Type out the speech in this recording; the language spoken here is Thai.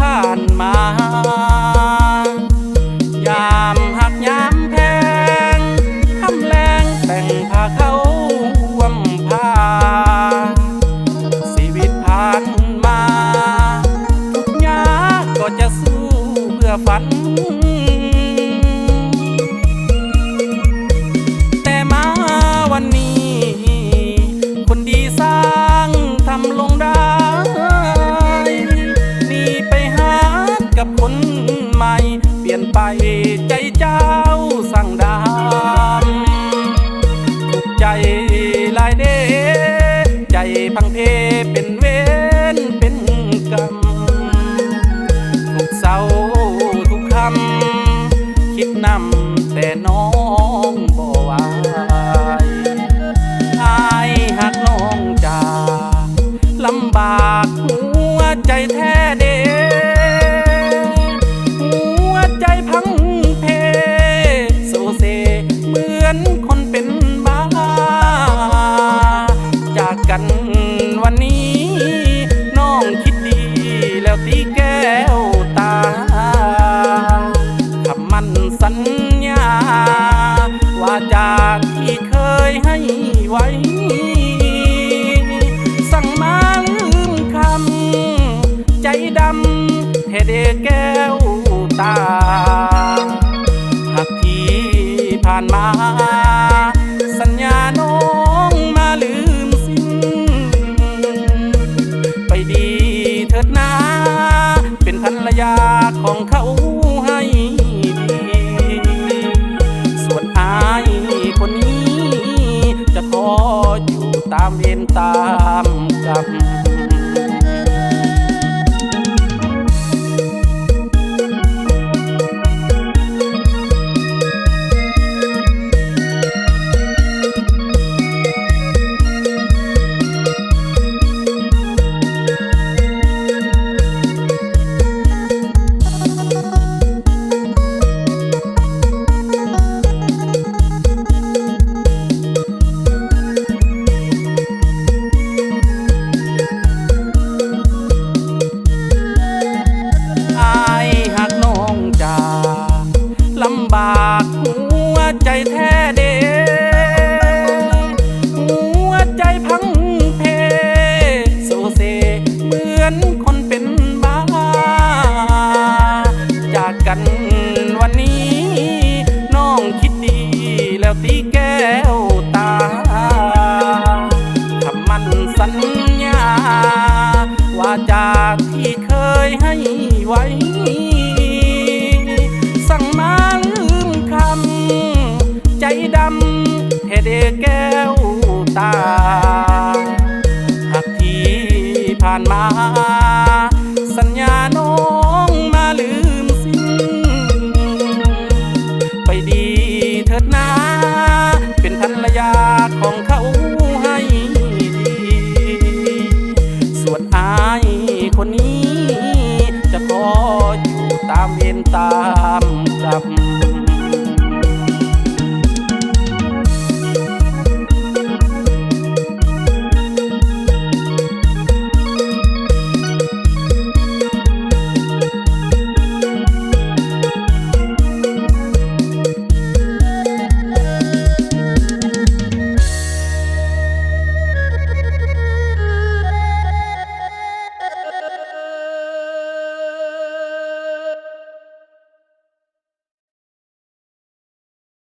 ผ่านมา ศร้าทุกคำ คิดนำแต่น้องบ่ไหวอายหักน้องจากลำบากหัวใจแท้เด้หัวใจพังเพโซเซเหมือนคนเป็นบ้า จากกันวันนี้ น้องคิดดีแล้วตีแก ที่เคยให้ไว้ สั่งมาลืมคำ ใจดำให้เดแก้วตาหักที่ผ่านมา หัวใจแท้เด้หัวใจพังเพโซเซเหมือนคนเป็นบ้า จากกันวันนี้ น้องคิดดีแล้วตีแก้วตาคำมันสัญญา ว่าจากที่เคยให้ไว้านมา สัญญาน้องมาลืมสิ้น ไปดีเถิดนา เป็นภรรยาของเขาให้ดีส่วนอายคนนี้ จะขออยู่ตามเวนตามกรร